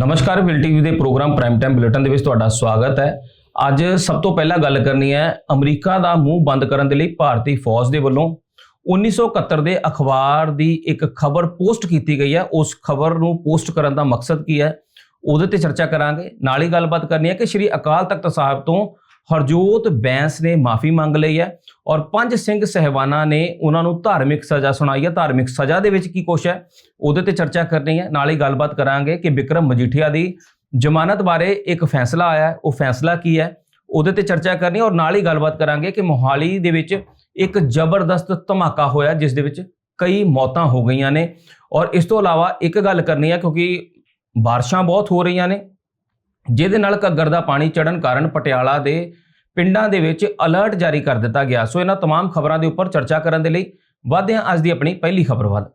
ਨਮਸਕਾਰ ਵਿਲ ਟੀਵੀ ਦੇ ਪ੍ਰੋਗਰਾਮ ਪ੍ਰਾਈਮ ਟਾਈਮ ਬੁਲੇਟਿਨ ਦੇ ਵਿੱਚ ਤੁਹਾਡਾ ਸਵਾਗਤ ਹੈ। ਅੱਜ ਸਭ ਤੋਂ ਪਹਿਲਾਂ ਗੱਲ ਕਰਨੀ ਹੈ, ਅਮਰੀਕਾ ਦਾ ਮੂੰਹ ਬੰਦ ਕਰਨ ਦੇ ਲਈ ਭਾਰਤੀ ਫੌਜ ਦੇ ਵੱਲੋਂ 1971 ਦੇ ਅਖਬਾਰ ਦੀ ਇੱਕ ਖਬਰ ਪੋਸਟ ਕੀਤੀ ਗਈ ਹੈ। ਉਸ ਖਬਰ ਨੂੰ ਪੋਸਟ ਕਰਨ ਦਾ ਮਕਸਦ ਕੀ ਹੈ, ਉਹਦੇ ਤੇ ਚਰਚਾ ਕਰਾਂਗੇ। ਨਾਲ ਹੀ ਗੱਲਬਾਤ ਕਰਨੀ ਹੈ ਕਿ ਸ਼੍ਰੀ ਅਕਾਲ ਤਖਤ ਸਾਹਿਬ ਤੋਂ ਹਰਜੋਤ ਬੈਂਸ ਨੇ ਮਾਫੀ ਮੰਗ ਲਈ ਹੈ ਔਰ ਪੰਜ ਸਿੰਘ ਸਹਿਬਾਨਾਂ ਨੇ ਉਹਨਾਂ ਨੂੰ ਧਾਰਮਿਕ ਸਜ਼ਾ ਸੁਣਾਈ ਹੈ। ਧਾਰਮਿਕ ਸਜ਼ਾ ਦੇ ਵਿੱਚ ਕੀ ਕੁਛ ਹੈ, ਉਹਦੇ ਤੇ ਚਰਚਾ ਕਰਨੀ ਹੈ। ਨਾਲ ਹੀ ਗੱਲਬਾਤ ਕਰਾਂਗੇ ਕਿ ਵਿਕਰਮ ਮਜੀਠੀਆ ਦੀ ਜ਼ਮਾਨਤ ਬਾਰੇ ਇੱਕ ਫੈਸਲਾ ਆਇਆ ਉਹ ਫੈਸਲਾ ਕੀ ਹੈ, ਉਹਦੇ ਤੇ ਚਰਚਾ ਕਰਨੀ ਔਰ ਨਾਲ ਹੀ ਗੱਲਬਾਤ ਕਰਾਂਗੇ ਕਿ ਮੋਹਾਲੀ ਦੇ ਵਿੱਚ ਇੱਕ ਜ਼ਬਰਦਸਤ ਧਮਾਕਾ ਹੋਇਆ, ਜਿਸ ਦੇ ਵਿੱਚ ਕਈ ਮੌਤਾਂ ਹੋ ਗਈਆਂ ਨੇ। ਔਰ ਇਸ ਤੋਂ ਇਲਾਵਾ ਇੱਕ ਗੱਲ ਕਰਨੀ ਹੈ ਕਿਉਂਕਿ ਬਾਰਿਸ਼ਾਂ ਬਹੁਤ ਹੋ ਰਹੀਆਂ ਨੇ ਜਿਹਦੇ ਨਾਲ ਘੱਗਰ ਦਾ ਪਾਣੀ ਚੜਨ ਕਾਰਨ ਪਟਿਆਲਾ ਦੇ ਪਿੰਡਾਂ ਦੇ ਵਿੱਚ ਅਲਰਟ ਜਾਰੀ ਕਰ ਦਿੱਤਾ ਗਿਆ ਸੋ ਇਹਨਾਂ तमाम ਖਬਰਾਂ ਦੇ ਉੱਪਰ ਚਰਚਾ ਕਰਨ ਦੇ ਲਈ ਵਧਦੇ ਹਾਂ ਅੱਜ ਦੀ ਆਪਣੀ ਪਹਿਲੀ ਖਬਰ ਵੱਲ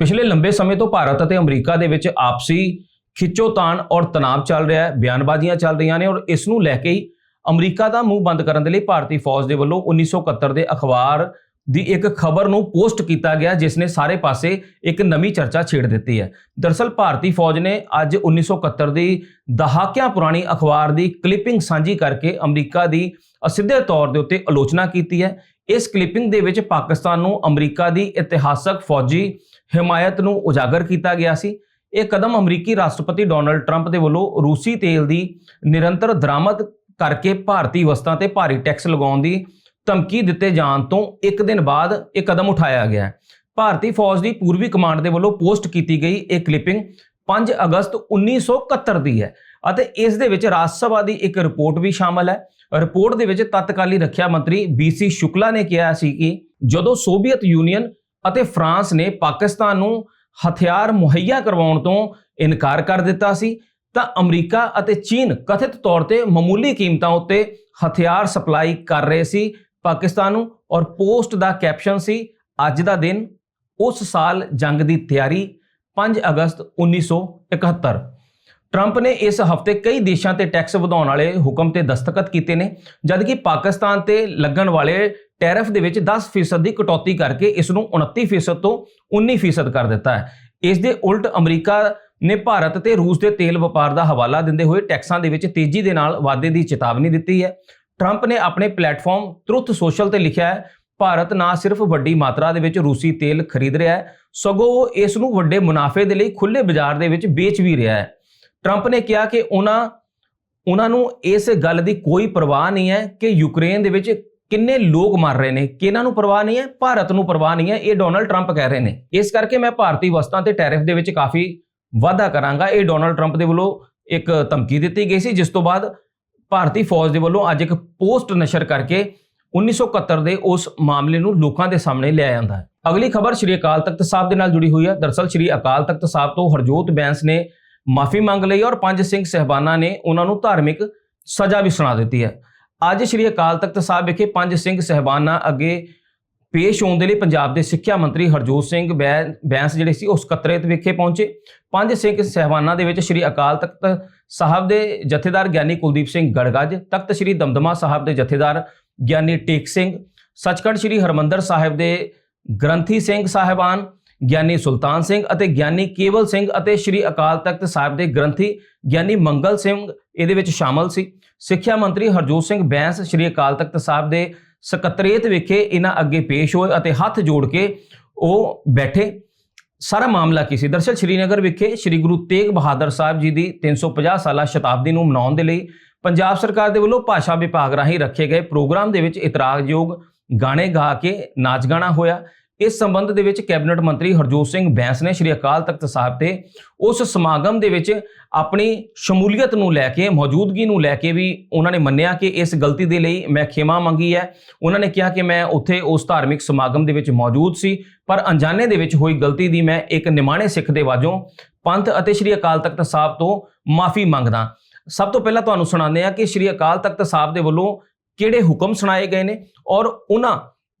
ਪਿਛਲੇ ਲੰਬੇ ਸਮੇਂ ਤੋਂ ਭਾਰਤ ਅਤੇ ਅਮਰੀਕਾ ਦੇ ਵਿੱਚ ਆਪਸੀ ਖਿੱਚੋਤਾਣ ਔਰ ਤਣਾਅ ਚੱਲ ਰਿਹਾ ਹੈ ਬਿਆਨਬਾਜ਼ੀਆਂ ਚੱਲ ਰਹੀਆਂ ਨੇ ਔਰ ਇਸ ਨੂੰ ਲੈ ਕੇ ਹੀ ਅਮਰੀਕਾ ਦਾ ਮੂੰਹ ਬੰਦ ਕਰਨ ਦੇ ਲਈ ਭਾਰਤੀ ਫੌਜ ਦੇ ਵੱਲੋਂ 1971 ਦੇ ਅਖਬਾਰ ਦੀ ਇੱਕ ਖਬਰ ਨੂੰ ਪੋਸਟ ਕੀਤਾ ਗਿਆ, ਜਿਸ ਨੇ ਸਾਰੇ ਪਾਸੇ ਇੱਕ ਨਵੀਂ ਚਰਚਾ ਛੇੜ ਦਿੱਤੀ ਹੈ। ਦਰਸਲ ਭਾਰਤੀ ਫੌਜ ਨੇ ਅੱਜ 1971 ਦੀ ਦਹਾਕਿਆਂ ਪੁਰਾਣੀ ਅਖਬਾਰ ਦੀ ਕਲਿੱਪਿੰਗ ਸਾਂਝੀ ਕਰਕੇ ਅਮਰੀਕਾ ਦੀ ਅਸਿੱਧੇ ਤੌਰ ਦੇ ਉੱਤੇ ਆਲੋਚਨਾ ਕੀਤੀ ਹੈ। ਇਸ ਕਲਿੱਪਿੰਗ ਦੇ ਵਿੱਚ ਪਾਕਿਸਤਾਨ ਨੂੰ ਅਮਰੀਕਾ ਦੀ ਇਤਿਹਾਸਕ ਫੌਜੀ ਹਮਾਇਤ ਨੂੰ ਉਜਾਗਰ ਕੀਤਾ ਗਿਆ ਸੀ। ਇਹ ਕਦਮ ਅਮਰੀਕੀ ਰਾਸ਼ਟਰਪਤੀ ਡੋਨਲਡ ਟਰੰਪ ਦੇ ਵੱਲੋਂ ਰੂਸੀ ਤੇਲ ਦੀ ਨਿਰੰਤਰ ਦਰਾਮਦ ਕਰਕੇ ਭਾਰਤੀ ਵਸਤਾਂ ਤੇ ਭਾਰੀ ਟੈਕਸ ਲਗਾਉਣ ਦੀ ਧਮਕੀ ਦਿੱਤੇ ਜਾਣ ਤੋਂ ਇੱਕ ਦਿਨ ਬਾਅਦ ਇਹ ਕਦਮ ਉਠਾਇਆ ਗਿਆ ਭਾਰਤੀ ਫੌਜ ਦੀ ਪੂਰਬੀ ਕਮਾਂਡ ਦੇ ਵੱਲੋਂ ਪੋਸਟ ਕੀਤੀ ਗਈ ਇਹ ਕਲਿੱਪਿੰਗ 5 ਅਗਸਤ 1971 ਦੀ ਹੈ ਅਤੇ ਇਸ ਦੇ ਵਿੱਚ ਰਾਜ ਸਭਾ ਦੀ ਇੱਕ ਰਿਪੋਰਟ ਵੀ ਸ਼ਾਮਲ ਹੈ। ਰਿਪੋਰਟ ਦੇ ਵਿੱਚ ਤਤਕਾਲੀ ਰੱਖਿਆ ਮੰਤਰੀ ਬੀਸੀ ਸ਼ੁਕਲਾ ਨੇ ਕਿਹਾ ਸੀ ਕਿ ਜਦੋਂ ਸੋਵੀਅਤ ਯੂਨੀਅਨ ਅਤੇ ਫਰਾਂਸ ਨੇ ਪਾਕਿਸਤਾਨ ਨੂੰ ਹਥਿਆਰ ਮੁਹੱਈਆ ਕਰਵਾਉਣ ਤੋਂ ਇਨਕਾਰ ਕਰ ਦਿੱਤਾ ਸੀ, ਤਾਂ ਅਮਰੀਕਾ ਅਤੇ ਚੀਨ ਕਥਿਤ ਤੌਰ ਤੇ ਮਾਮੂਲੀ ਕੀਮਤਾਂ ਉੱਤੇ ਹਥਿਆਰ ਸਪਲਾਈ ਕਰ ਰਹੇ ਸੀ ਪਾਕਿਸਤਾਨ ਨੂੰ ਔਰ ਪੋਸਟ ਦਾ ਕੈਪਸ਼ਨ ਸੀ, ਅੱਜ ਦਾ ਦਿਨ, ਉਸ ਸਾਲ ਜੰਗ ਦੀ ਤਿਆਰੀ 5 ਅਗਸਤ 1971 ਟਰੰਪ ਨੇ ਇਸ ਹਫ਼ਤੇ ਕਈ ਦੇਸ਼ਾਂ ਤੇ ਟੈਕਸ ਵਧਾਉਣ ਵਾਲੇ ਹੁਕਮ ਤੇ ਦਸਤਖਤ ਕੀਤੇ ਨੇ, ਜਦਕਿ ਪਾਕਿਸਤਾਨ ਤੇ ਲੱਗਣ ਵਾਲੇ ਟੈਰਿਫ ਦੇ ਵਿੱਚ 10% ਦੀ ਕਟੌਤੀ ਕਰਕੇ ਇਸ ਨੂੰ 29% ਤੋਂ 19% ਕਰ ਦਿੱਤਾ ਹੈ। ਇਸ ਦੇ ਉਲਟ ਅਮਰੀਕਾ ਨੇ ਭਾਰਤ ਤੇ ਰੂਸ ਦੇ ਤੇਲ ਵਪਾਰ ਦਾ ਹਵਾਲਾ ਦਿੰਦੇ ਹੋਏ ਟੈਕਸਾਂ ਦੇ ਵਿੱਚ ਤੇਜ਼ੀ ਦੇ ਨਾਲ ਵਾਧੇ ਦੀ ਚੇਤਾਵਨੀ ਦਿੱਤੀ ਹੈ। ਟਰੰਪ ਨੇ ਆਪਣੇ ਪਲੇਟਫਾਰਮ ਟਰੁੱਥ ਸੋਸ਼ਲ ਤੇ ਲਿਖਿਆ ਹੈ, ਭਾਰਤ ਨਾ ਸਿਰਫ ਵੱਡੀ ਮਾਤਰਾ ਦੇ ਵਿੱਚ ਰੂਸੀ ਤੇਲ ਖਰੀਦ ਰਿਹਾ ਹੈ, ਸਗੋਂ ਉਹ ਇਸ ਨੂੰ ਵੱਡੇ ਮੁਨਾਫੇ ਦੇ ਲਈ ਖੁੱਲੇ ਬਾਜ਼ਾਰ ਦੇ ਵਿੱਚ ਵੇਚ ਵੀ ਰਿਹਾ ਹੈ। ਟਰੰਪ ਨੇ ਕਿਹਾ ਕਿ ਉਹਨਾਂ ਉਹਨਾਂ ਨੂੰ ਇਸ ਗੱਲ ਦੀ ਕੋਈ ਪਰਵਾਹ ਨਹੀਂ ਹੈ ਕਿ ਯੂਕਰੇਨ ਦੇ ਵਿੱਚ ਕਿੰਨੇ ਲੋਕ ਮਰ ਰਹੇ ਨੇ, ਕਿਹਨਾਂ ਨੂੰ ਪਰਵਾਹ ਨਹੀਂ ਹੈ, ਭਾਰਤ ਨੂੰ ਪਰਵਾਹ ਨਹੀਂ ਹੈ, ਇਹ ਡੋਨਲਡ ਟਰੰਪ ਕਹਿ ਰਹੇ ਨੇ। ਇਸ ਕਰਕੇ ਮੈਂ ਭਾਰਤੀ ਵਸਤਾਂ ਤੇ ਟੈਰਿਫ ਦੇ ਵਿੱਚ ਕਾਫੀ ਵਾਧਾ ਕਰਾਂਗਾ। ਇਹ ਡੋਨਲਡ ਟਰੰਪ ਦੇ ਵੱਲੋਂ ਇੱਕ ਧਮਕੀ ਦਿੱਤੀ ਗਈ ਸੀ, ਜਿਸ ਤੋਂ ਬਾਅਦ ਭਾਰਤੀ ਫੌਜ ਦੇ ਵੱਲੋਂ ਅੱਜ ਇੱਕ ਪੋਸਟ ਨਸ਼ਰ ਕਰਕੇ 1971 ਦੇ ਉਸ ਮਾਮਲੇ ਨੂੰ ਲੋਕਾਂ ਦੇ ਸਾਹਮਣੇ ਲਿਆ ਜਾਂਦਾ ਹੈ। ਅਗਲੀ ਖਬਰ ਸ਼੍ਰੀ ਅਕਾਲ ਤਖਤ ਸਾਹਿਬ ਦੇ ਨਾਲ ਜੁੜੀ ਹੋਈ ਹੈ। ਦਰਸਲ ਸ਼੍ਰੀ ਅਕਾਲ ਤਖਤ ਸਾਹਿਬ ਤੋਂ ਹਰਜੋਤ ਬੈਂਸ ਨੇ ਮਾਫੀ ਮੰਗ ਲਈ ਔਰ ਪੰਜ ਸਿੰਘ ਸਹਿਬਾਨਾਂ ਨੇ ਉਹਨਾਂ ਨੂੰ ਧਾਰਮਿਕ ਸਜ਼ਾ ਵੀ ਸੁਣਾ ਦਿੱਤੀ ਹੈ। ਅੱਜ ਸ਼੍ਰੀ ਅਕਾਲ ਤਖਤ ਸਾਹਿਬ ਵਿਖੇ ਪੰਜ ਸਿੰਘ ਸਹਿਬਾਨਾਂ ਅੱਗੇ ਪੇਸ਼ ਹੋਣ ਦੇ ਲਈ ਪੰਜਾਬ ਦੇ ਸਿੱਖਿਆ ਮੰਤਰੀ ਹਰਜੋਤ ਸਿੰਘ ਬੈ- ਬੈਂਸ ਜਿਹੜੇ ਸੀ ਉਹ ਸਕੱਤਰੇਤ ਵਿਖੇ ਪਹੁੰਚੇ। ਪੰਜ ਸਿੰਘ ਸਹਿਬਾਨਾਂ ਦੇ ਵਿੱਚ ਸ਼੍ਰੀ ਅਕਾਲ ਤਖਤ ਸਾਹਿਬ ਦੇ ਜਥੇਦਾਰ ਗਿਆਨੀ ਕੁਲਦੀਪ ਸਿੰਘ ਗੜਗੱਜ, ਤਖਤ ਸ਼੍ਰੀ ਦਮਦਮਾ ਸਾਹਿਬ ਦੇ ਜਥੇਦਾਰ ਗਿਆਨੀ ਟੇਕ ਸਿੰਘ, ਸੱਚਖੰਡ ਸ਼੍ਰੀ ਹਰਮੰਦਰ ਸਾਹਿਬ ਦੇ ਗ੍ਰੰਥੀ ਸਿੰਘ ਸਾਹਿਬਾਨ, ਗਿਆਨੀ ਸੁਲਤਾਨ ਸਿੰਘ ਅਤੇ ਗਿਆਨੀ ਕੇਵਲ ਸਿੰਘ ਅਤੇ ਸ਼੍ਰੀ ਅਕਾਲ ਤਖਤ ਸਾਹਿਬ ਦੇ ਗ੍ਰੰਥੀ ਗਿਆਨੀ ਮੰਗਲ ਸਿੰਘ ਇਹਦੇ ਵਿੱਚ ਸ਼ਾਮਲ ਸੀ। ਸਿੱਖਿਆ ਮੰਤਰੀ ਹਰਜੋਤ ਸਿੰਘ ਬੈਂਸ ਸ਼੍ਰੀ ਅਕਾਲ ਤਖਤ ਸਾਹਿਬ ਦੇ ਸਕੱਤਰੇਤ ਵਿਖੇ ਇਹਨਾਂ ਅੱਗੇ ਪੇਸ਼ ਹੋਏ ਅਤੇ ਹੱਥ ਜੋੜ ਕੇ ਉਹ ਬੈਠੇ। ਸਾਰਾ ਮਾਮਲਾ ਕੀ ਸੀ? ਦਰਅਸਲ ਸ਼੍ਰੀਨਗਰ ਵਿਖੇ ਸ਼੍ਰੀ ਗੁਰੂ ਤੇਗ ਬਹਾਦਰ ਸਾਹਿਬ ਜੀ ਦੀ 350 ਸਾਲਾ ਸ਼ਤਾਬਦੀ ਨੂੰ ਮਨਾਉਣ ਦੇ ਲਈ ਪੰਜਾਬ ਸਰਕਾਰ ਦੇ ਵੱਲੋਂ ਭਾਸ਼ਾ ਵਿਭਾਗ ਰਾਹੀਂ ਰੱਖੇ ਗਏ ਪ੍ਰੋਗਰਾਮ ਦੇ ਵਿੱਚ ਇਤਰਾਜ਼ਯੋਗ ਗਾਣੇ ਗਾ ਕੇ ਨਾਚ ਗਾਣਾ ਹੋਇਆ। ਇਸ ਸੰਬੰਧ ਦੇ ਵਿੱਚ ਕੈਬਨਿਟ ਮੰਤਰੀ ਹਰਜੋਤ ਸਿੰਘ ਬੈਂਸ ਨੇ ਸ਼੍ਰੀ ਅਕਾਲ ਤਖਤ ਸਾਹਿਬ ਤੇ ਉਸ ਸਮਾਗਮ ਦੇ ਵਿੱਚ ਆਪਣੀ ਸ਼ਮੂਲੀਅਤ ਨੂੰ ਲੈ ਕੇ, ਮੌਜੂਦਗੀ ਨੂੰ ਲੈ ਕੇ ਵੀ ਉਹਨਾਂ ਨੇ ਮੰਨਿਆ ਕਿ ਇਸ ਗਲਤੀ ਦੇ ਲਈ ਮੈਂ ਖਿਮਾ ਮੰਗੀ ਹੈ। ਉਹਨਾਂ ਨੇ ਕਿਹਾ ਕਿ ਮੈਂ ਉੱਥੇ ਉਸ ਧਾਰਮਿਕ ਸਮਾਗਮ ਦੇ ਵਿੱਚ ਮੌਜੂਦ ਸੀ, ਪਰ ਅਣਜਾਣੇ ਦੇ ਵਿੱਚ ਹੋਈ ਗਲਤੀ ਦੀ ਮੈਂ ਇੱਕ ਨਿਮਾਣੇ ਸਿੱਖ ਦੇ ਵਾਜੋਂ ਪੰਥ ਅਤੇ ਸ਼੍ਰੀ ਅਕਾਲ ਤਖਤ ਸਾਹਿਬ ਤੋਂ ਮਾਫੀ ਮੰਗਦਾ ਸਭ ਤੋਂ ਪਹਿਲਾਂ ਤੁਹਾਨੂੰ ਸੁਣਾਉਂਦੇ ਆ ਕਿ ਸ਼੍ਰੀ ਅਕਾਲ ਤਖਤ ਸਾਹਿਬ ਦੇ ਵੱਲੋਂ ਕਿਹੜੇ ਹੁਕਮ ਸੁਣਾਏ ਗਏ ਨੇ ਔਰ ਉਹਨਾਂ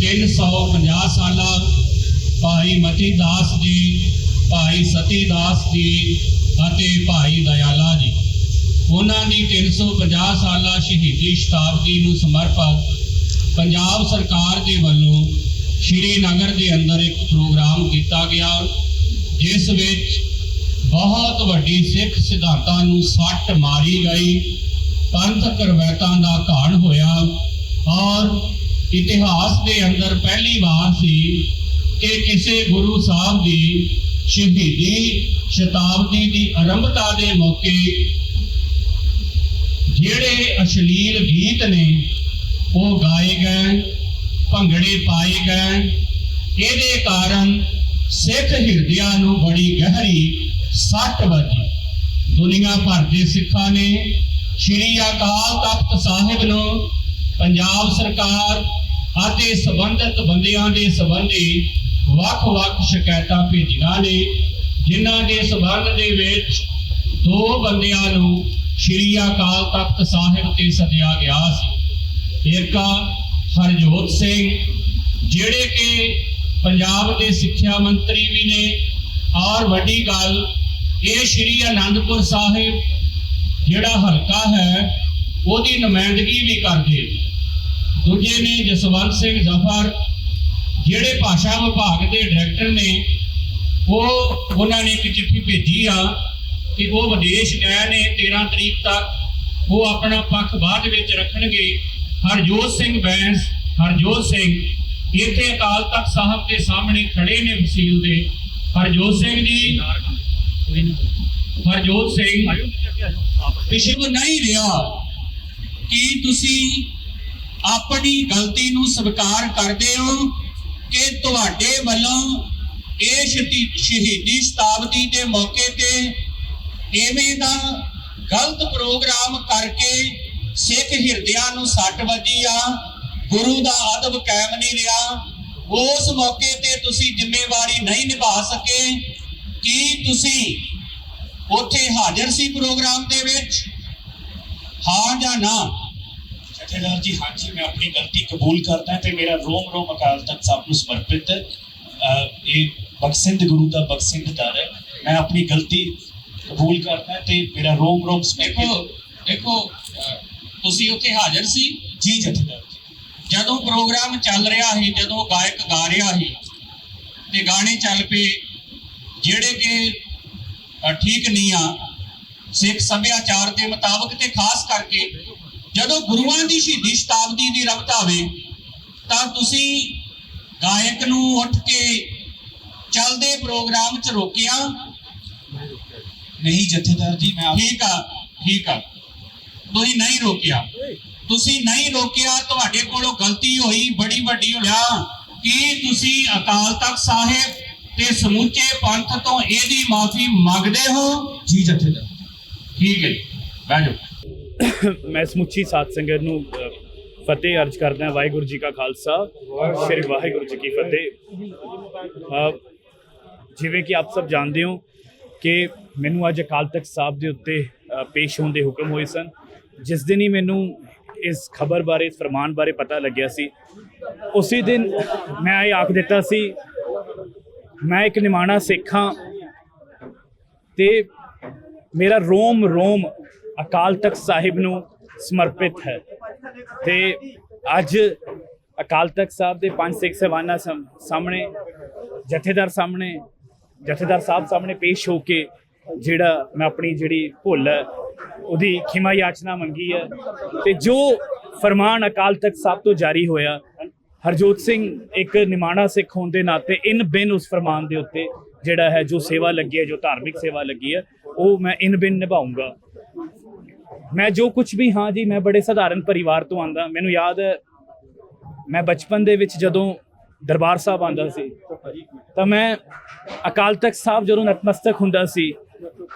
350 ਸਾਲਾ ਭਾਈ ਮਤੀ ਦਾਸ ਜੀ, ਭਾਈ ਸਤੀ ਦਾਸ ਜੀ ਅਤੇ ਭਾਈ ਦਇਆਲਾ ਜੀ। ਉਹਨਾਂ ਦੀ 350 ਸਾਲਾ ਸ਼ਹੀਦੀ ਸ਼ਤਾਬਦੀ ਨੂੰ ਸਮਰਪਿਤ ਪੰਜਾਬ ਸਰਕਾਰ ਦੇ ਵੱਲੋਂ ਸ਼੍ਰੀ ਨਗਰ ਦੇ ਅੰਦਰ ਇੱਕ ਪ੍ਰੋਗਰਾਮ ਕੀਤਾ ਗਿਆ, ਜਿਸ ਵਿੱਚ ਬਹੁਤ ਵੱਡੀ ਸਿੱਖ ਸਿਧਾਂਤਾਂ ਨੂੰ ਸੱਟ ਮਾਰੀ ਗਈ ਪੰਥਕ ਰਵਾਇਤਾਂ ਦਾ ਘਾਣ ਹੋਇਆ ਔਰ ਇਤਿਹਾਸ ਦੇ ਅੰਦਰ ਪਹਿਲੀ ਵਾਰ ਸੀ ਕਿ ਕਿਸੇ ਗੁਰੂ ਸਾਹਿਬ ਦੀ ਸ਼ਹੀਦੀ ਸ਼ਤਾਬਦੀ ਦੀ ਆਰੰਭਤਾ ਦੇ ਮੌਕੇ ਜਿਹੜੇ ਅਸ਼ਲੀਲ ਗੀਤ ਨੇ, ਉਹ ਗਾਏ ਗਏ, ਭੰਗੜੇ ਪਾਏ ਗਏ। ਇਹਦੇ ਕਾਰਨ ਸਿੱਖ ਹਿਰਦਿਆਂ ਨੂੰ ਬੜੀ ਗਹਿਰੀ ਸੱਟ ਵੱਜੀ। ਦੁਨੀਆ ਭਰ ਦੇ ਸਿੱਖਾਂ ਨੇ ਸ਼੍ਰੀ ਅਕਾਲ ਤਖਤ ਸਾਹਿਬ ਨੂੰ ਪੰਜਾਬ ਸਰਕਾਰ ਅਤੇ ਸੰਬੰਧਿਤ ਬੰਦਿਆਂ ਦੇ ਸੰਬੰਧੀ ਵੱਖ-ਵੱਖ ਸ਼ਿਕਾਇਤਾਂ ਭੇਜੀਆਂ ਨੇ, ਜਿਨ੍ਹਾਂ ਦੇ ਸਬੰਧ ਦੇ ਵਿੱਚ ਦੋ ਬੰਦਿਆਂ ਨੂੰ ਸ਼੍ਰੀ ਅਕਾਲ ਤਖਤ ਸਾਹਿਬ ਤੇ ਸੱਦਿਆ ਗਿਆ ਸੀ ਇੱਕ ਹਰਜੋਤ ਸਿੰਘ, ਜਿਹੜੇ ਕਿ ਪੰਜਾਬ ਦੇ ਸਿੱਖਿਆ ਮੰਤਰੀ ਵੀ ਨੇ ਔਰ ਵੱਡੀ ਗੱਲ, ਇਹ ਸ਼੍ਰੀ ਅਨੰਦਪੁਰ ਸਾਹਿਬ ਜਿਹੜਾ ਹਲਕਾ ਹੈ, ਉਹਦੀ ਨੁਮਾਇੰਦਗੀ ਵੀ ਕਰਦੇ ਨੇ। ਦੂਜੇ ਨੇ ਜਸਵੰਤ ਸਿੰਘ ਜ਼ਫਰ ਜਿਹੜੇ ਭਾਸ਼ਾ ਵਿਭਾਗ ਦੇ ਡਾਇਰੈਕਟਰ ਨੇ ਉਹ ਉਹਨਾਂ ਨੇ ਇੱਕ ਚਿੱਠੀ ਭੇਜੀ ਆ ਕਿ ਉਹ ਵਿਦੇਸ਼ ਗਏ ਨੇ 13 ਤਰੀਕ ਤੱਕ। ਉਹ ਆਪਣਾ ਪੱਖ ਬਾਅਦ ਵਿੱਚ ਰੱਖਣਗੇ। ਹਰਜੋਤ ਸਿੰਘ ਬੈਂਸ ਹਰਜੋਤ ਸਿੰਘ ਇੱਥੇ ਅਕਾਲ ਤਖਤ ਸਾਹਿਬ ਦੇ ਸਾਹਮਣੇ ਖੜੇ ਨੇ ਵਸੀਲ ਦੇ। ਹਰਜੋਤ ਸਿੰਘ ਜੀ ਹਰਜੋਤ ਸਿੰਘ ਪਿਛੇ ਨਹੀਂ ਰਿਹਾ। ਕਿ ਤੁਸੀਂ ਆਪਣੀ ਗਲਤੀ ਨੂੰ ਸਵੀਕਾਰ ਕਰਦੇ ਹੋ ਕਿ ਤੁਹਾਡੇ ਵੱਲੋਂ ਇਹ ਸ਼ਹੀਦੀ ਸ਼ਤਾਬਦੀ ਦੇ ਮੌਕੇ ਤੇ ਐਵੇਂ ਦਾ ਗਲਤ ਪ੍ਰੋਗਰਾਮ ਕਰਕੇ ਸਿੱਖ ਹਿਰਦਿਆਂ ਨੂੰ ਸੱਟ ਵੱਜੀ ਆ, ਗੁਰੂ ਦਾ ਅਦਬ ਕਾਇਮ ਨਹੀਂ ਰਿਹਾ, ਉਸ ਮੌਕੇ ਤੇ ਤੁਸੀਂ ਜ਼ਿੰਮੇਵਾਰੀ ਨਹੀਂ ਨਿਭਾ ਸਕੇ, ਕੀ ਤੁਸੀਂ ਉੱਥੇ ਹਾਜ਼ਰ ਸੀ ਪ੍ਰੋਗਰਾਮ ਦੇ ਵਿੱਚ? ਹਾਂ ਜਾਂ ਨਾ? ਜਥੇਦਾਰ ਜੀ ਹਾਂਜੀ ਮੈਂ ਆਪਣੀ ਗਲਤੀ ਕਬੂਲ ਕਰਦਾ ਤੇ ਮੇਰਾ ਰੋਮ ਰੋਮ ਅਕਾਲ ਤਖਤ ਸਾਹਿਬ ਨੂੰ ਸਮਰਪਿਤ ਇਹ ਬਖਸ਼ਿੰਦ ਗੁਰੂ ਦਾ ਬਖਸ਼ਿੰਦ ਦਰ ਹੈ। ਮੈਂ ਆਪਣੀ ਗਲਤੀ ਕਬੂਲ ਕਰਦਾ ਤੇ ਮੇਰਾ ਰੋਮ ਰੋਮ ਸਮਰਪਿਤ। ਦੇਖੋ ਤੁਸੀਂ ਉੱਥੇ ਹਾਜ਼ਰ ਸੀ? ਜੀ ਜਥੇਦਾਰ ਜੀ। ਜਦੋਂ ਪ੍ਰੋਗਰਾਮ ਚੱਲ ਰਿਹਾ ਸੀ ਜਦੋਂ ਗਾਇਕ ਗਾ ਰਿਹਾ ਸੀ ਤੇ ਗਾਣੇ ਚੱਲ ਪਏ ਜਿਹੜੇ ਕਿ ਠੀਕ ਨਹੀਂ ਆ ਸਿੱਖ ਸੱਭਿਆਚਾਰ ਦੇ ਮੁਤਾਬਕ ਤੇ ਖਾਸ ਕਰਕੇ ਜਦੋਂ ਗੁਰੂਆਂ ਦੀ ਸ਼ਹੀਦੀ ਸ਼ਤਾਬਦੀ ਦੀ ਰਬਤ ਆਵੇ ਤਾਂ ਤੁਸੀਂ ਗਾਇਕ ਨੂੰ ਉੱਠ ਕੇ ਚੱਲਦੇ ਪ੍ਰੋਗਰਾਮ 'ਚ ਰੋਕਿਆ? ਨਹੀਂ ਜਥੇਦਾਰ ਜੀ ਮੈਂ ਠੀਕ ਆ ਠੀਕ ਆ। ਤੁਸੀਂ ਨਹੀਂ ਰੋਕਿਆ। ਤੁਸੀਂ ਨਹੀਂ ਰੋਕਿਆ ਤੁਹਾਡੇ ਕੋਲੋਂ ਗਲਤੀ ਹੋਈ ਬੜੀ ਵੱਡੀ ਹੋਇਆ ਕੀ ਤੁਸੀਂ ਅਕਾਲ ਤਖਤ ਸਾਹਿਬ ਤੇ ਸਮੁੱਚੇ ਪੰਥ ਤੋਂ ਇਹਦੀ ਮਾਫੀ ਮੰਗਦੇ ਹੋ? ਜੀ ਜਥੇਦਾਰ। ਠੀਕ ਹੈ ਜਾਓ। ਮੈਂ ਸਮੁੱਚੀ ਸਾਧ ਸੰਗਤ ਨੂੰ ਫਤਿਹ ਅਰਜ ਕਰਦਾ ਹਾਂ, ਵਾਹਿਗੁਰੂ ਜੀ ਕਾ ਖਾਲਸਾ, ਸ੍ਰੀ ਵਾਹਿਗੁਰੂ ਜੀ ਕੀ ਫਤਿਹ। ਜਿਵੇਂ ਕਿ ਆਪ ਸਭ ਜਾਣਦੇ ਹੋ ਕਿ ਮੈਨੂੰ ਅੱਜ ਅਕਾਲ ਤਖਤ ਸਾਹਿਬ ਦੇ ਉੱਤੇ ਪੇਸ਼ ਹੋਣ ਦੇ ਹੁਕਮ ਹੋਏ ਸਨ। ਜਿਸ ਦਿਨ ਹੀ ਮੈਨੂੰ ਇਸ ਖਬਰ ਬਾਰੇ, ਇਸ ਫਰਮਾਨ ਬਾਰੇ ਪਤਾ ਲੱਗਿਆ ਸੀ, ਉਸੇ ਦਿਨ ਮੈਂ ਇਹ ਆਖ ਦਿੱਤਾ ਸੀ, ਮੈਂ ਇੱਕ ਨਿਮਾਣਾ ਸਿੱਖ ਹਾਂ ਤੇ ਮੇਰਾ ਰੋਮ ਰੋਮ ਅਕਾਲ ਤਖਤ ਸਾਹਿਬ ਨੂੰ ਸਮਰਪਿਤ ਹੈ। ਤੇ ਅੱਜ ਅਕਾਲ ਤਖਤ ਸਾਹਿਬ ਦੇ ਪੰਜ ਸਿੱਖ ਸਵਾਨਾ ਸਾਹਮਣੇ, ਜਥੇਦਾਰ ਸਾਹਮਣੇ, ਜਥੇਦਾਰ ਸਾਹਿਬ ਸਾਹਮਣੇ ਪੇਸ਼ ਹੋ ਕੇ ਜਿਹੜਾ ਮੈਂ ਆਪਣੀ ਜਿਹੜੀ ਭੁੱਲ ਹੈ, ਉਹਦੀ ਖਿਮਾ ਯਾਚਨਾ ਮੰਗੀ ਹੈ। ਤੇ ਜੋ ਫਰਮਾਨ ਅਕਾਲ ਤਖਤ ਸਾਹਿਬ ਤੋਂ ਜਾਰੀ ਹੋਇਆ, ਹਰਜੋਤ ਸਿੰਘ ਇੱਕ ਨਿਮਾਣਾ ਸਿੱਖ ਹੋਣ ਦੇ ਨਾਤੇ ਇਨ ਬਿਨ ਉਸ ਫਰਮਾਨ ਦੇ ਉੱਤੇ ਜਿਹੜਾ ਹੈ ਜੋ ਸੇਵਾ ਲੱਗੀ ਹੈ, ਜੋ ਧਾਰਮਿਕ ਸੇਵਾ ਲੱਗੀ ਹੈ, ਉਹ ਮੈਂ ਇਨ ਬਿਨ ਨਿਭਾਉਂਗਾ ਮੈਂ ਜੋ ਕੁਝ ਵੀ, ਹਾਂ ਜੀ, ਮੈਂ ਬੜੇ ਸਧਾਰਨ ਪਰਿਵਾਰ ਤੋਂ ਆਂਦਾ। ਮੈਨੂੰ ਯਾਦ ਹੈ, ਮੈਂ ਬਚਪਨ ਦੇ ਵਿੱਚ ਜਦੋਂ ਦਰਬਾਰ ਸਾਹਿਬ ਆਂਦਾ ਸੀ, ਤਾਂ ਮੈਂ ਅਕਾਲ ਤਖਤ ਸਾਹਿਬ ਜਦੋਂ ਨਤਮਸਤਕ ਹੁੰਦਾ ਸੀ,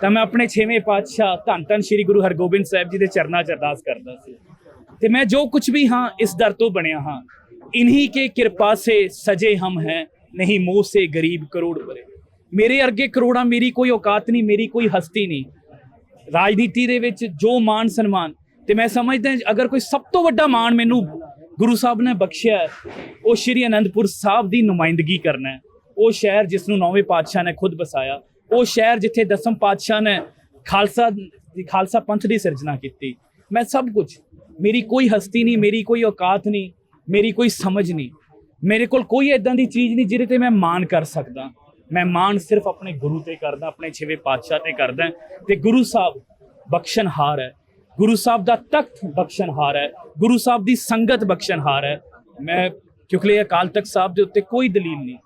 ਤਾਂ ਮੈਂ ਆਪਣੇ ਛੇਵੇਂ ਪਾਤਸ਼ਾਹ ਧੰਨ ਧੰਨ ਸ੍ਰੀ ਗੁਰੂ ਹਰਗੋਬਿੰਦ ਸਾਹਿਬ ਜੀ ਦੇ ਚਰਨਾਂ 'ਚ ਅਰਦਾਸ ਕਰਦਾ ਸੀ। ਤੇ ਮੈਂ ਜੋ ਕੁਝ ਵੀ, ਹਾਂ, ਇਸ ਦਰ ਤੋਂ ਬਣਿਆ, ਹਾਂ, ਇਨਹੀ ਕੇ ਕਿਰਪਾ ਸੇ ਸਜੇ ਹਮ ਹੈ, ਨਹੀਂ ਮੋਹ ਸੇ ਗਰੀਬ ਕਰੋੜ ਪਰੇ। ਮੇਰੇ ਅਰਗੇ ਕਰੋੜਾਂ ਮੇਰੀ ਕੋਈ ਔਕਾਤ ਨਹੀਂ, ਮੇਰੀ ਕੋਈ ਹਸਤੀ ਨਹੀਂ। ਰਾਜਨੀਤੀ ਦੇ ਵਿੱਚ ਜੋ ਮਾਨ ਸਨਮਾਨ, ਤੇ ਮੈਂ ਸਮਝਦਾ ਅਗਰ ਕੋਈ ਸਭ ਤੋਂ ਵੱਡਾ ਮਾਣ ਮੈਨੂੰ ਗੁਰੂ ਸਾਹਿਬ ਨੇ ਬਖਸ਼ਿਆ ਉਹ ਸ਼੍ਰੀ ਅਨੰਦਪੁਰ ਸਾਹਿਬ ਦੀ ਨੁਮਾਇੰਦਗੀ ਕਰਨਾ ਉਹ ਸ਼ਹਿਰ ਜਿਸ ਨੂੰ ਨੌਵੇਂ ਪਾਤਸ਼ਾਹ ਨੇ ਖੁਦ ਬਸਾਇਆ ਉਹ ਸ਼ਹਿਰ ਜਿੱਥੇ ਦਸਮ ਪਾਤਸ਼ਾਹ ਨੇ ਖਾਲਸਾ ਦੀ ਖਾਲਸਾ ਪੰਥ ਦੀ ਸਿਰਜਣਾ ਕੀਤੀ। ਮੈਂ ਸਭ ਕੁਝ, ਮੇਰੀ ਕੋਈ ਹਸਤੀ ਨਹੀਂ, ਮੇਰੀ ਕੋਈ ਔਕਾਤ ਨਹੀਂ, ਮੇਰੀ ਕੋਈ ਸਮਝ ਨਹੀਂ, ਮੇਰੇ ਕੋਲ ਕੋਈ ਇਦਾਂ ਦੀ ਚੀਜ਼ ਨਹੀਂ ਜਿਹਦੇ ਤੇ ਮੈਂ ਮਾਣ ਕਰ ਸਕਦਾ। ਮੈਂ ਮਾਣ ਸਿਰਫ ਆਪਣੇ ਗੁਰੂ ਤੇ ਕਰਦਾ, ਆਪਣੇ ਛੇਵੇਂ ਪਾਤਸ਼ਾਹ ਤੇ ਕਰਦਾ। ਤੇ ਗੁਰੂ ਸਾਹਿਬ ਬਖਸ਼ਣਹਾਰ ਹੈ। ਗੁਰੂ ਸਾਹਿਬ ਦਾ ਤਖਤ ਬਖਸ਼ਣਹਾਰ ਹੈ। ਗੁਰੂ ਸਾਹਿਬ ਦੀ ਸੰਗਤ ਬਖਸ਼ਣਹਾਰ ਹੈ। ਮੈਂ ਕਿਉਂਕਿ ਅਕਾਲ ਤਖਤ ਸਾਹਿਬ ਦੇ ਉੱਤੇ ਕੋਈ ਦਲੀਲ ਨਹੀਂ,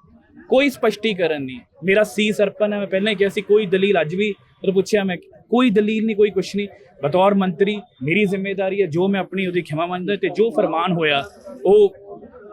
ਕੋਈ ਸਪਸ਼ਟੀਕਰਨ ਨਹੀਂ। ਮੇਰਾ ਸੀ ਸਰਪਨ ਹੈ। ਮੈਂ ਪਹਿਲਾਂ ਹੀ ਕਿਹਾ ਸੀ, ਕੋਈ ਦਲੀਲ ਅੱਜ ਵੀ ਉਹ ਪੁੱਛਿਆ ਮੈਂ, ਕੋਈ ਦਲੀਲ ਨਹੀਂ, ਕੋਈ ਕੁਛ ਨਹੀਂ। ਬਤੌਰ ਮੰਤਰੀ, ਮੇਰੀ ਜ਼ਿੰਮੇਵਾਰੀ ਹੈ। ਜੋ ਮੈਂ ਆਪਣੀ ਉਹਦੀ ਖਿਮਾ ਮੰਨਦਾ ਤੇ ਜੋ ਫਰਮਾਨ ਹੋਇਆ, ਉਹ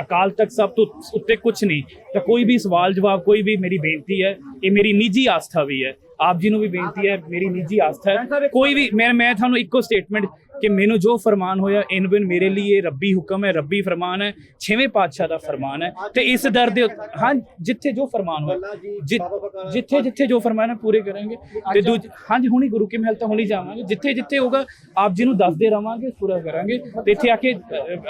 ਅਕਾਲ ਤਖਤ ਸਾਹਿਬ ਤੋਂ ਉੱਤੇ ਕੁਝ ਨਹੀਂ। ਤਾਂ ਕੋਈ ਵੀ ਸਵਾਲ ਜਵਾਬ ਕੋਈ ਵੀ ਮੇਰੀ ਬੇਨਤੀ ਹੈ, ਇਹ ਮੇਰੀ ਨਿੱਜੀ ਆਸਥਾ ਵੀ ਹੈ। ਆਪ ਜੀ ਨੂੰ ਵੀ ਬੇਨਤੀ ਹੈ ਮੇਰੀ ਨਿੱਜੀ ਆਸਥਾ ਹੈ। ਕੋਈ ਵੀ ਮੈਂ ਮੈਂ ਤੁਹਾਨੂੰ ਇੱਕੋ ਸਟੇਟਮੈਂਟ ਕਿ ਮੈਨੂੰ ਜੋ ਫਰਮਾਨ ਹੋਇਆ ਇਨ ਬਿਨ ਮੇਰੇ ਲਈ ਇਹ ਰੱਬੀ ਹੁਕਮ ਹੈ ਰੱਬੀ ਫਰਮਾਨ ਹੈ ਛੇਵੇਂ ਪਾਤਸ਼ਾਹ ਦਾ ਫਰਮਾਨ ਹੈ। ਤੇ ਇਸ ਦਰ ਦੇ ਹਾਂ ਜਿੱਥੇ ਜੋ ਫਰਮਾਨ ਹੋਇਆ ਜਿੱਥੇ ਜਿੱਥੇ ਜੋ ਫਰਮਾਨ ਹੈ ਪੂਰੇ ਕਰਾਂਗੇ। ਤੇ ਦੂਜ ਹਾਂਜੀ ਹੁਣੀ ਗੁਰੂ ਕੇ ਮਹਿਲ ਤਾਂ ਹੁਣੀ ਜਾਵਾਂਗੇ। ਜਿੱਥੇ ਜਿੱਥੇ ਹੋਗਾ ਆਪ ਜੀ ਨੂੰ ਦੱਸਦੇ ਰਵਾਂਗੇ ਪੂਰਾ ਕਰਾਂਗੇ। ਤੇ ਇੱਥੇ ਆ ਕੇ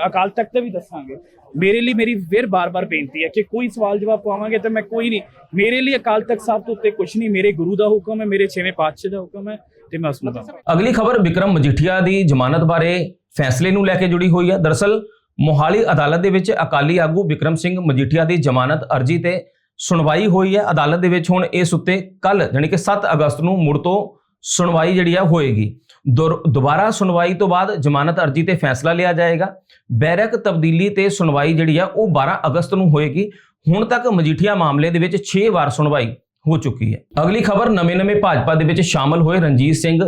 ਅਕਾਲ ਤਖਤ ਤੇ ਵੀ ਦੱਸਾਂਗੇ। ਮੇਰੇ ਲਈ ਮੇਰੀ ਫਿਰ ਬਾਰ-ਬਾਰ ਬੇਨਤੀ ਹੈ ਕਿ ਕੋਈ ਸਵਾਲ ਜਵਾਬ ਪਾਵਾਂਗੇ ਤਾਂ ਮੈਂ ਕੋਈ ਨਹੀਂ। ਮੇਰੇ ਲਈ ਅਕਾਲ ਤਖਤ ਸਾਹਿਬ ਤੋਂ ਉੱਤੇ ਕੁਝ ਨਹੀਂ ਮੇਰੇ ਗੁਰੂ ਦਾ ਹੁਕਮ ਹੈ, ਮੇਰੇ ਛੇਵੇਂ ਪਾਤਸ਼ਾਹ ਦਾ ਹੁਕਮ ਹੈ ਤੇ ਮੈਂ ਉਸ ਨੂੰ ਅਗਲੀ ਖਬਰ ਵਿਕਰਮ ਮਜੀਠੀਆ ਦੀ ਜ਼ਮਾਨਤ ਬਾਰੇ ਫੈਸਲੇ ਨੂੰ ਲੈ ਕੇ ਜੁੜੀ ਹੋਈ ਹੈ। ਦਰਅਸਲ, ਮੋਹਾਲੀ ਅਦਾਲਤ ਦੇ ਵਿੱਚ ਅਕਾਲੀ ਆਗੂ ਵਿਕਰਮ ਸਿੰਘ ਮਜੀਠੀਆ ਦੀ ਜ਼ਮਾਨਤ ਅਰਜੀ ਤੇ ਸੁਣਵਾਈ ਹੋਈ ਹੈ। ਅਦਾਲਤ ਦੇ ਵਿੱਚ ਹੁਣ ਇਸ ਉੱਤੇ ਕੱਲ ਯਾਨੀ ਕਿ 7 ਅਗਸਤ ਨੂੰ ਮੁੜ ਤੋਂ ਸੁਣਵਾਈ ਜਿਹੜੀ ਆ ਹੋਏਗੀ। ਦੁਬਾਰਾ ਸੁਣਵਾਈ ਤੋਂ ਬਾਅਦ ਜ਼ਮਾਨਤ ਅਰਜੀ ਤੇ ਫੈਸਲਾ ਲਿਆ ਜਾਏਗਾ। ਬੈਰਕ ਤਬਦੀਲੀ ਤੇ ਸੁਣਵਾਈ ਜਿਹੜੀ ਆ ਉਹ 12 ਅਗਸਤ ਨੂੰ ਹੋਏਗੀ। ਹੁਣ ਤੱਕ ਮਜੀਠੀਆ ਮਾਮਲੇ ਦੇ ਵਿੱਚ 6 ਵਾਰ ਸੁਣਵਾਈ ਹੋ ਚੁੱਕੀ ਹੈ। ਅਗਲੀ ਖਬਰ ਨਵੇਂ-ਨਵੇਂ ਭਾਜਪਾ ਦੇ ਵਿੱਚ ਸ਼ਾਮਲ ਹੋਏ ਰਣਜੀਤ ਸਿੰਘ।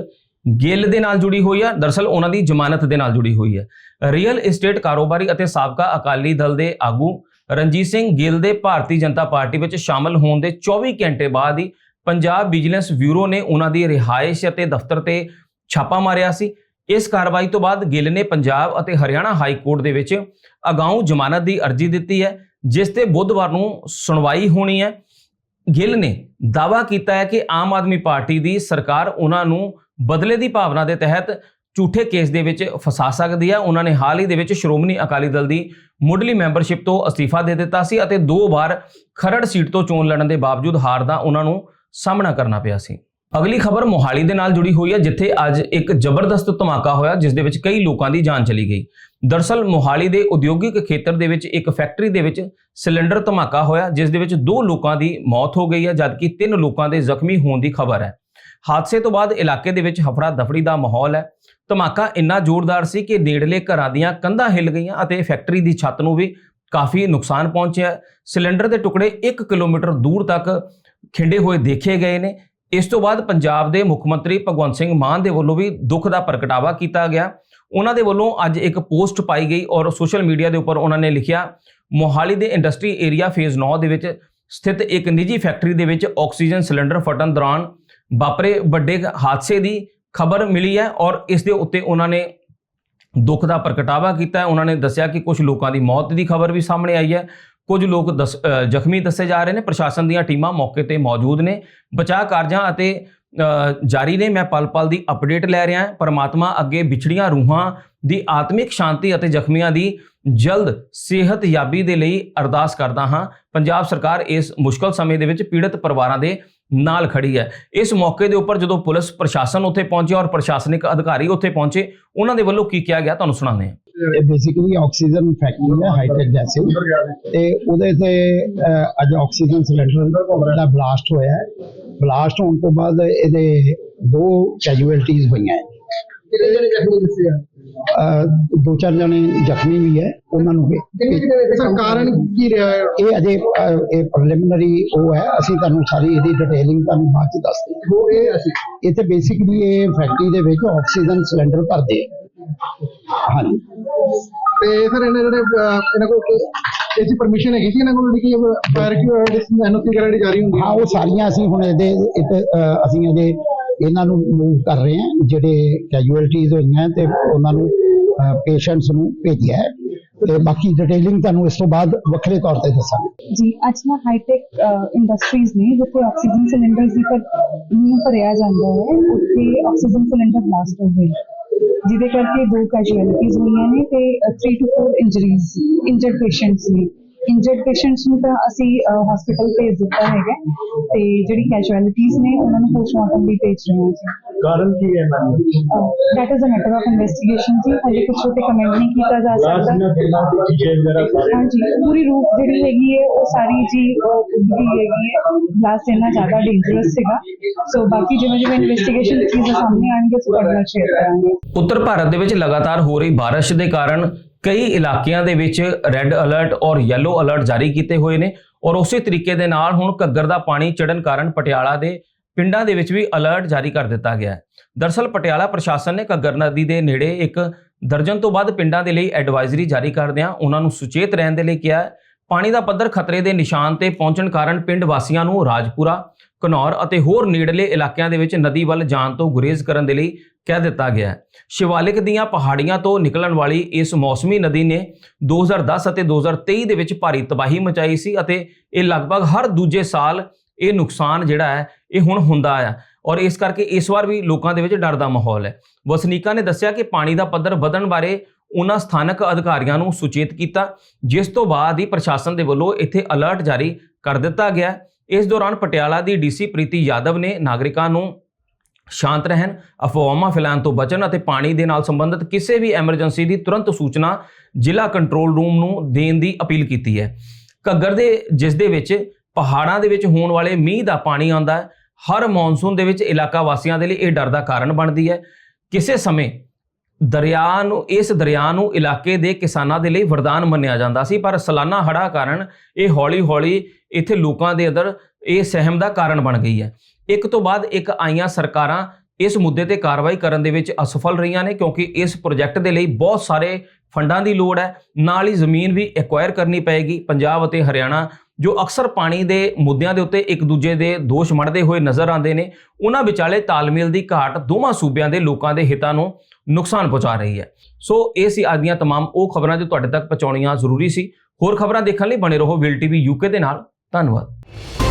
ਗਿੱਲ ਦੇ ਨਾਲ ਜੁੜੀ ਹੋਈ ਹੈ ਦਰਸਲ ਉਹਨਾਂ ਦੀ ਜ਼ਮਾਨਤ ਦੇ ਨਾਲ ਜੁੜੀ ਹੋਈ ਹੈ। ਰੀਅਲ ਏਸਟੇਟ ਕਾਰੋਬਾਰੀ ਅਤੇ ਸਾਬਕਾ ਅਕਾਲੀ ਦਲ ਦੇ ਆਗੂ ਰਣਜੀਤ ਸਿੰਘ ਗਿੱਲ ਦੇ ਭਾਰਤੀ ਜਨਤਾ ਪਾਰਟੀ ਵਿੱਚ ਸ਼ਾਮਲ ਹੋਣ ਦੇ 24 ਘੰਟੇ ਬਾਅਦ ਹੀ ਪੰਜਾਬ ਵਿਜੀਲੈਂਸ ਬਿਊਰੋ ਨੇ ਉਹਨਾਂ ਦੀ ਰਿਹਾਇਸ਼ ਅਤੇ ਦਫ਼ਤਰ ਤੇ ਛਾਪਾ ਮਾਰਿਆ ਸੀ। ਇਸ ਕਾਰਵਾਈ ਤੋਂ ਬਾਅਦ ਗਿੱਲ ਨੇ ਪੰਜਾਬ ਅਤੇ ਹਰਿਆਣਾ ਹਾਈ ਕੋਰਟ ਦੇ ਵਿੱਚ ਅਗਾਊਂ ਜ਼ਮਾਨਤ ਦੀ ਅਰਜ਼ੀ ਦਿੱਤੀ ਹੈ, ਜਿਸ ਤੇ ਬੁੱਧਵਾਰ ਨੂੰ ਸੁਣਵਾਈ ਹੋਣੀ ਹੈ। ਗਿੱਲ ਨੇ ਦਾਅਵਾ ਕੀਤਾ ਹੈ ਕਿ ਆਮ ਆਦਮੀ ਪਾਰਟੀ ਦੀ ਸਰਕਾਰ ਉਹਨਾਂ ਨੂੰ ਬਦਲੇ ਦੀ ਭਾਵਨਾ ਦੇ ਤਹਿਤ ਝੂਠੇ ਕੇਸ ਦੇ ਵਿੱਚ ਫਸਾ ਸਕਦੀ ਹੈ। ਉਹਨਾਂ ਨੇ ਹਾਲ ਹੀ ਦੇ ਵਿੱਚ ਸ਼੍ਰੋਮਣੀ ਅਕਾਲੀ ਦਲ ਦੀ ਮੁੱਢਲੀ ਮੈਂਬਰਸ਼ਿਪ ਤੋਂ ਅਸਤੀਫਾ ਦੇ ਦਿੱਤਾ ਸੀ ਅਤੇ ਦੋ ਵਾਰ ਖਰੜ ਸੀਟ ਤੋਂ ਚੋਣ ਲੜਨ ਦੇ ਬਾਵਜੂਦ ਹਾਰ ਦਾ ਉਹਨਾਂ ਨੂੰ ਸਾਹਮਣਾ ਕਰਨਾ ਪਿਆ ਸੀ। ਅਗਲੀ ਖਬਰ ਮੋਹਾਲੀ ਦੇ ਨਾਲ ਜੁੜੀ ਹੋਈ ਹੈ, ਜਿੱਥੇ ਅੱਜ ਇੱਕ ਜ਼ਬਰਦਸਤ ਧਮਾਕਾ ਹੋਇਆ, ਜਿਸ ਦੇ ਵਿੱਚ ਕਈ ਲੋਕਾਂ ਦੀ ਜਾਨ ਚਲੀ ਗਈ। ਦਰਸਲ ਮੋਹਾਲੀ ਦੇ ਉਦਯੋਗਿਕ ਖੇਤਰ ਦੇ ਵਿੱਚ ਇੱਕ ਫੈਕਟਰੀ ਦੇ ਵਿੱਚ ਸਿਲੰਡਰ ਧਮਾਕਾ ਹੋਇਆ, ਜਿਸ ਦੇ ਵਿੱਚ ਦੋ ਲੋਕਾਂ ਦੀ ਮੌਤ ਹੋ ਗਈ ਹੈ, ਜਦਕਿ ਤਿੰਨ ਲੋਕਾਂ ਦੇ ਜ਼ਖਮੀ ਹੋਣ ਦੀ ਖਬਰ ਹੈ। ਹਾਦਸੇ ਤੋਂ ਬਾਅਦ ਇਲਾਕੇ ਦੇ ਵਿੱਚ ਹਫੜਾ ਦਫੜੀ ਦਾ ਮਾਹੌਲ ਹੈ। ਧਮਾਕਾ ਇੰਨਾ ਜ਼ੋਰਦਾਰ ਸੀ ਕਿ ਨੇੜਲੇ ਘਰਾਂ ਦੀਆਂ ਕੰਧਾਂ ਹਿੱਲ ਗਈਆਂ ਅਤੇ ਫੈਕਟਰੀ ਦੀ ਛੱਤ ਨੂੰ ਵੀ ਕਾਫੀ ਨੁਕਸਾਨ ਪਹੁੰਚਿਆ। ਸਿਲੰਡਰ ਦੇ ਟੁਕੜੇ 1 ਕਿਲੋਮੀਟਰ ਦੂਰ ਤੱਕ ਖਿੰਡੇ ਹੋਏ ਦੇਖੇ ਗਏ ਨੇ। ਇਸ ਤੋਂ ਬਾਅਦ ਪੰਜਾਬ ਦੇ ਮੁੱਖ ਮੰਤਰੀ ਭਗਵੰਤ ਸਿੰਘ ਮਾਨ ਦੇ ਵੱਲੋਂ ਵੀ ਦੁੱਖ ਦਾ ਪ੍ਰਗਟਾਵਾ ਕੀਤਾ ਗਿਆ। ਉਹਨਾਂ ਦੇ ਵੱਲੋਂ ਅੱਜ ਇੱਕ ਪੋਸਟ ਪਾਈ ਗਈ ਔਰ ਸੋਸ਼ਲ ਮੀਡੀਆ ਦੇ ਉੱਪਰ ਉਹਨਾਂ ਨੇ ਲਿਖਿਆ, ਮੋਹਾਲੀ ਦੇ ਇੰਡਸਟਰੀ ਏਰੀਆ ਫੇਜ਼ 9 ਦੇ ਵਿੱਚ ਸਥਿਤ ਇੱਕ ਨਿੱਜੀ ਫੈਕਟਰੀ ਦੇ ਵਿੱਚ ਆਕਸੀਜਨ ਸਿਲੰਡਰ ਫਟਣ ਦੌਰਾਨ ਵਾਪਰੇ ਵੱਡੇ ਹਾਦਸੇ ਦੀ ਖਬਰ ਮਿਲੀ ਹੈ ਔਰ ਇਸ ਦੇ ਉੱਤੇ ਉਹਨਾਂ ਨੇ ਦੁੱਖ ਦਾ ਪ੍ਰਗਟਾਵਾ ਕੀਤਾ ਹੈ। ਉਹਨਾਂ ਨੇ ਦੱਸਿਆ ਕਿ ਕੁਝ ਲੋਕਾਂ ਦੀ ਮੌਤ ਦੀ ਖਬਰ ਵੀ ਸਾਹਮਣੇ ਆਈ ਹੈ। ਕੁਝ ਲੋਕ ਦਸ- ਜ਼ਖਮੀ ਦੱਸੇ ਜਾ ਰਹੇ ਨੇ, ਪ੍ਰਸ਼ਾਸਨ ਦੀਆਂ ਟੀਮਾਂ ਮੌਕੇ ਤੇ ਮੌਜੂਦ ਨੇ। ਬਚਾਅ ਕਾਰਜਾਂ ਅਤੇ ਜਾਰੀ ਨੇ, ਮੈਂ ਪਲ ਪਲ ਦੀ ਅਪਡੇਟ ਲੈ ਰਿਹਾ ਹਾਂ। ਪਰਮਾਤਮਾ ਅੱਗੇ ਵਿਛੜੀਆਂ ਰੂਹਾਂ ਦੀ ਆਤਮਿਕ ਸ਼ਾਂਤੀ ਅਤੇ ਜ਼ਖਮੀਆਂ ਦੀ ਜਲਦ ਸਿਹਤ ਯਾਬੀ ਦੇ ਲਈ ਅਰਦਾਸ ਕਰਦਾ ਹਾਂ। ਪੰਜਾਬ ਸਰਕਾਰ ਇਸ ਮੁਸ਼ਕਲ ਸਮੇਂ ਦੇ ਵਿੱਚ ਪੀੜਤ ਪਰਿਵਾਰਾਂ ਦੇ ਨਾਲ ਖੜੀ ਹੈ। ਇਸ ਮੌਕੇ ਦੇ ਉੱਪਰ ਜਦੋਂ ਪੁਲਿਸ, ਪ੍ਰਸ਼ਾਸਨ ਉੱਥੇ ਪਹੁੰਚਿਆ ਔਰ ਪ੍ਰਸ਼ਾਸਨਿਕ ਅਧਿਕਾਰੀ ਉੱਥੇ ਪਹੁੰਚੇ, ਉਹਨਾਂ ਦੇ ਵੱਲੋਂ ਕੀ ਕਿਹਾ ਗਿਆ? ਤੁਹਾਨੂੰ ਸੁਣਾਉਂਦੇ ਹਾਂ। ਇਹ ਬੇਸਿਕਲੀ ਆਕਸੀਜਨ ਫੈਕਟਰੀ ਹੈ ਹਾਈਟੈਕ ਗੈਸਿਸ ਤੇ ਉਹਦੇ ਤੇ ਅੱਜ ਆਕਸੀਜਨ ਸਿਲੰਡਰ ਦਾ ਬਲਾਸਟ ਹੋਇਆ ਹੈ। ਬਲਾਸਟ ਹੋਣ ਤੋਂ ਬਾਅਦ ਇਹਦੇ ਦੋ ਕੈਜੂਅਲਟੀਜ਼ ਹੋਈਆਂ ਹੈ। ਕਿੰਨੇ ਜਣੇ ਜ਼ਖਮੀ ਦੱਸੇ ਆ? ਅਹ, ਦੋ ਚਾਰ ਜਣੇ ਜ਼ਖਮੀ ਵੀ ਹੈ ਉਹਨਾਂ ਨੂੰ ਕਾਰਨ ਕੀ ਰਿਹਾ ਹੈ? ਇਹ ਅਜੇ ਇਹ ਪ੍ਰੀਲਿਮਿਨਰੀ ਉਹ ਹੈ। ਅਸੀਂ ਤੁਹਾਨੂੰ ਸਾਰੀ ਇਹਦੀ ਡਿਟੇਲਿੰਗ ਤੁਹਾਨੂੰ ਬਾਅਦ ਚ ਦੱਸਦੇ ਹੋ ਇਹ ਅਸੀਂ। ਹਾਂ ਇੱਥੇ ਬੇਸਿਕਲੀ ਇਹ ਫੈਕਟਰੀ ਦੇ ਵਿੱਚ ਆਕਸੀਜਨ ਸਿਲੰਡਰ ਭਰਦੇ ਆ। ਹਾਂਜੀ। ਤੇ ਸਰ ਇਹਨਾਂ ਜਿਹੜੇ ਅਹ, ਇਹਨਾਂ ਕੋਲ ਇਹਦੀ ਪਰਮਿਸ਼ਨ ਹੈਗੀ ਸੀ ਇਹਨਾਂ ਕੋਲ ਜਿਹੜੀ ਕਿ ਫਾਇਰ ਕੀ ਐਨਓਸੀ ਵਗੈਰਾ ਜਿਹੜੀ ਜਾਰੀ ਹੁੰਦੀ ਹਾਂ? ਉਹ ਸਾਰੀਆਂ ਅਸੀਂ ਹੁਣ ਇਹਦੇ ਇੱਕ ਅਹ, ਅਸੀਂ ਇਹਦੇ ਇਹਨਾਂ ਨੂੰ ਮੂਵ ਕਰ ਰਹੇ ਹਾਂ ਜਿਹੜੇ ਕੈਜੂਅਲਟੀਜ਼ ਹੋਈਆਂ ਤੇ ਉਹਨਾਂ ਨੂੰ ਪੇਸ਼ੈਂਟਸ ਨੂੰ ਭੇਜਿਆ ਹੈ। ਤੇ ਬਾਕੀ ਡਿਟੇਲਿੰਗ ਤੁਹਾਨੂੰ ਇਸ ਤੋਂ ਬਾਅਦ ਵੱਖਰੇ ਤੌਰ ਤੇ ਦੱਸਾਂਗੇ। ਜੀ ਅੱਜ ਨਾ ਹਾਈਟੈਕ ਇੰਡਸਟਰੀਜ਼ ਨੇ ਜਿੱਥੇ ਆਕਸੀਜਨ ਸਿਲੰਡਰਸ ਦੀ ਪਰ ਨੂੰ ਭਰਿਆ ਜਾਂਦਾ ਹੈ ਉੱਥੇ ਆਕਸੀਜਨ ਸਿਲੰਡਰ ਬਲਾਸਟ ਹੋ ਗਏ। ਜਿਹਦੇ ਕਰਕੇ ਦੋ ਕੈਜੂਅਲਟੀਜ਼ ਹੋਈਆਂ ਨੇ ਤੇ 3 ਟੂ 4 ਇੰਜਰੀਜ਼ ਇੰਜਰਡ ਪੇਸ਼ੈਂਟਸ ਨੇ। ਇੰਜਰਡ ਪੇਸ਼ੈਂਟਸ ਨੂੰ ਤਾਂ ਅਸੀਂ ਹਸਪੀਟਲ ਭੇਜ ਦਿੱਤਾ ਹੈਗਾ ਤੇ ਜਿਹੜੀ ਕੈਜੂਅਲਟੀਜ਼ ਨੇ ਉਹਨਾਂ ਨੂੰ ਪੋਸਟਮਾਰਟਮ ਲਈ ਭੇਜ ਰਹੇ ਹਾਂ ਜੀ ਕਾਰਨ ਕੀ ਹੈ ma'am? That is a matter of investigation ਜੀ। ਹਜੇ ਕੁਝ ਤੇ ਕਮੈਂਟ ਨਹੀਂ ਕੀਤਾ ਜਾ ਸਕਦਾ। ਹਾਂਜੀ ਪੂਰੀ ਰੂਪ ਜਿਹੜੀ ਹੈਗੀ ਹੈ ਉਹ ਸਾਰੀ ਜੀ ਜਿਹੜੀ ਹੈਗੀ ਹੈ। ਗਲਾਸ ਇੰਨਾ ਜ਼ਿਆਦਾ ਡੇਂਜਰਸ ਸੀਗਾ। ਸੋ ਬਾਕੀ ਜਿਵੇਂ ਜਿਵੇਂ ਇਨਵੈਸਟੀਗੇਸ਼ਨ ਚੀਜ਼ਾਂ ਸਾਹਮਣੇ ਆਣਗੇ ਸੋ ਨਾਲ ਸ਼ੇਅਰ ਕਰਾਂਗੇ। ਉੱਤਰ ਭਾਰਤ ਦੇ ਵਿੱਚ ਲਗਾਤਾਰ ਹੋ ਰਹੀ ਬਾਰਿਸ਼ ਦੇ ਕਾਰਨ ਕਈ ਇਲਾਕਿਆਂ ਦੇ ਵਿੱਚ ਰੈੱਡ ਅਲਰਟ ਔਰ ਯੈਲੋ ਅਲਰਟ ਜਾਰੀ ਕੀਤੇ ਹੋਏ ਨੇ ਔਰ ਉਸੇ ਤਰੀਕੇ ਦੇ ਨਾਲ ਹੁਣ ਘੱਗਰ ਦਾ ਪਾਣੀ ਚੜਨ ਕਾਰਨ ਪਟਿਆਲਾ ਦੇ ਪਿੰਡਾਂ ਦੇ ਵਿੱਚ ਵੀ ਅਲਰਟ ਜਾਰੀ ਕਰ ਦਿੱਤਾ ਗਿਆ ਹੈ। ਦਰਸਲ ਪਟਿਆਲਾ ਪ੍ਰਸ਼ਾਸਨ ਨੇ ਘੱਗਰ ਨਦੀ ਦੇ ਨੇੜੇ ਇੱਕ ਦਰਜਨ ਤੋਂ ਵੱਧ ਪਿੰਡਾਂ ਦੇ ਲਈ ਐਡਵਾਈਜ਼ਰੀ ਜਾਰੀ ਕਰਦਿਆਂ ਉਹਨਾਂ ਨੂੰ ਸੁਚੇਤ ਰਹਿਣ ਦੇ ਲਈ ਕਿਹਾ ਹੈ। ਪਾਣੀ ਦਾ ਪੱਧਰ ਖਤਰੇ ਦੇ ਨਿਸ਼ਾਨ ਤੇ ਪਹੁੰਚਣ ਕਾਰਨ ਪਿੰਡ ਵਾਸੀਆਂ ਨੂੰ ਰਾਜਪੁਰਾ ਘਨੌਰ ਅਤੇ ਹੋਰ ਨੇੜਲੇ ਇਲਾਕਿਆਂ ਦੇ ਵਿੱਚ ਨਦੀ ਵੱਲ ਜਾਣ ਤੋਂ ਗੁਰੇਜ਼ ਕਰਨ ਦੇ ਲਈ ਕਹਿ ਦਿੱਤਾ ਗਿਆ ਹੈ। ਸ਼ਿਵਾਲਿਕ ਦੀਆਂ ਪਹਾੜੀਆਂ ਤੋਂ ਨਿਕਲਣ ਵਾਲੀ ਇਸ ਮੌਸਮੀ ਨਦੀ ਨੇ 2010 ਅਤੇ 2023 ਦੇ ਵਿੱਚ ਭਾਰੀ ਤਬਾਹੀ ਮਚਾਈ ਸੀ ਅਤੇ ਇਹ ਲਗਭਗ ਹਰ ਦੂਜੇ ਸਾਲ ਇਹ ਨੁਕਸਾਨ ਜਿਹੜਾ ਹੈ, ਇਹ ਹੁਣ ਹੁੰਦਾ ਆ ਔਰ ਇਸ ਕਰਕੇ ਇਸ ਵਾਰ ਵੀ ਲੋਕਾਂ ਦੇ ਵਿੱਚ ਡਰ ਦਾ ਮਾਹੌਲ ਹੈ। ਵਸਨੀਕਾਂ ਨੇ ਦੱਸਿਆ ਕਿ ਪਾਣੀ ਦਾ ਪੱਧਰ ਵਧਣ ਬਾਰੇ ਉਹਨਾਂ ਸਥਾਨਕ ਅਧਿਕਾਰੀਆਂ ਨੂੰ ਸੁਚੇਤ ਕੀਤਾ, ਜਿਸ ਤੋਂ ਬਾਅਦ ਹੀ ਪ੍ਰਸ਼ਾਸਨ ਦੇ ਵੱਲੋਂ ਇੱਥੇ ਅਲਰਟ ਜਾਰੀ ਕਰ ਦਿੱਤਾ ਗਿਆ। ਇਸ ਦੌਰਾਨ ਪਟਿਆਲਾ ਦੀ ਡੀਸੀ ਪ੍ਰੀਤੀ ਯਾਦਵ ਨੇ ਨਾਗਰਿਕਾਂ ਨੂੰ ਸ਼ਾਂਤ ਰਹਿਣ, ਅਫਵਾਹਾਂ ਫੈਲਾਉਣ ਤੋਂ ਬਚਣ ਅਤੇ ਪਾਣੀ ਦੇ ਨਾਲ ਸੰਬੰਧਿਤ ਕਿਸੇ ਵੀ ਐਮਰਜੈਂਸੀ ਦੀ ਤੁਰੰਤ ਸੂਚਨਾ ਜ਼ਿਲ੍ਹਾ ਕੰਟਰੋਲ ਰੂਮ ਨੂੰ ਦੇਣ ਦੀ ਅਪੀਲ ਕੀਤੀ ਹੈ। ਘੱਗਰ ਦੇ, ਜਿਸ ਦੇ ਵਿੱਚ ਪਹਾੜਾਂ ਦੇ ਵਿੱਚ ਹੋਣ ਵਾਲੇ ਮੀਂਹ ਦਾ ਪਾਣੀ ਆਉਂਦਾ ਹੈ, ਹਰ ਮੌਨਸੂਨ ਦੇ ਵਿੱਚ ਇਲਾਕਾ ਵਾਸੀਆਂ ਦੇ ਲਈ ਇਹ ਡਰ ਦਾ ਕਾਰਨ ਬਣਦੀ ਹੈ। ਕਿਸੇ ਸਮੇਂ ਦਰਿਆ ਨੂੰ, ਇਸ ਦਰਿਆ ਨੂੰ ਇਲਾਕੇ ਦੇ ਕਿਸਾਨਾਂ ਦੇ ਲਈ ਵਰਦਾਨ ਮੰਨਿਆ ਜਾਂਦਾ ਸੀ, ਪਰ ਸਾਲਾਨਾ ਹੜ੍ਹਾਂ ਕਾਰਨ ਇਹ ਹੌਲੀ-ਹੌਲੀ ਇੱਥੇ ਲੋਕਾਂ ਦੇ ਅੰਦਰ ਇਹ ਸਹਿਮ ਦਾ ਕਾਰਨ ਬਣ ਗਈ ਹੈ। ਇੱਕ ਤੋਂ ਬਾਅਦ ਇੱਕ ਆਈਆਂ ਸਰਕਾਰਾਂ ਇਸ ਮੁੱਦੇ ਤੇ ਕਾਰਵਾਈ ਕਰਨ ਦੇ ਵਿੱਚ ਅਸਫਲ ਰਹੀਆਂ ਨੇ, ਕਿਉਂਕਿ ਇਸ ਪ੍ਰੋਜੈਕਟ ਦੇ ਲਈ ਬਹੁਤ ਸਾਰੇ ਫੰਡਾਂ ਦੀ ਲੋੜ ਹੈ। ਨਾਲ ਹੀ ਜ਼ਮੀਨ ਵੀ ਐਕਵਾਇਰ ਕਰਨੀ ਪਏਗੀ। ਪੰਜਾਬ ਅਤੇ ਹਰਿਆਣਾ, ਜੋ ਅਕਸਰ ਪਾਣੀ ਦੇ ਮੁੱਦਿਆਂ ਦੇ ਉੱਤੇ ਇੱਕ ਦੂਜੇ ਦੇ ਦੋਸ਼ ਮੜਦੇ ਹੋਏ ਨਜ਼ਰ ਆਉਂਦੇ ਨੇ, ਉਹਨਾਂ ਵਿਚਾਲੇ ਤਾਲਮੇਲ ਦੀ ਘਾਟ ਦੋਵਾਂ ਸੂਬਿਆਂ ਦੇ ਲੋਕਾਂ ਦੇ ਹਿੱਤਾਂ ਨੂੰ ਨੁਕਸਾਨ ਪਹੁੰਚਾ ਰਹੀ ਹੈ ਸੋ ਇਹ ਸੀ ਅੱਜ ਦੀਆਂ तमाम ਉਹ ਖਬਰਾਂ ਜੋ ਤੁਹਾਡੇ ਤੱਕ ਪਹੁੰਚਾਉਣੀਆਂ ਜ਼ਰੂਰੀ ਸੀ ਹੋਰ ਖਬਰਾਂ ਦੇਖਣ ਲਈ ਬਣੇ ਰਹੋ ਵਿਲ ਟੀਵੀ ਯੂਕੇ ਦੇ ਨਾਲ ਧੰਨਵਾਦ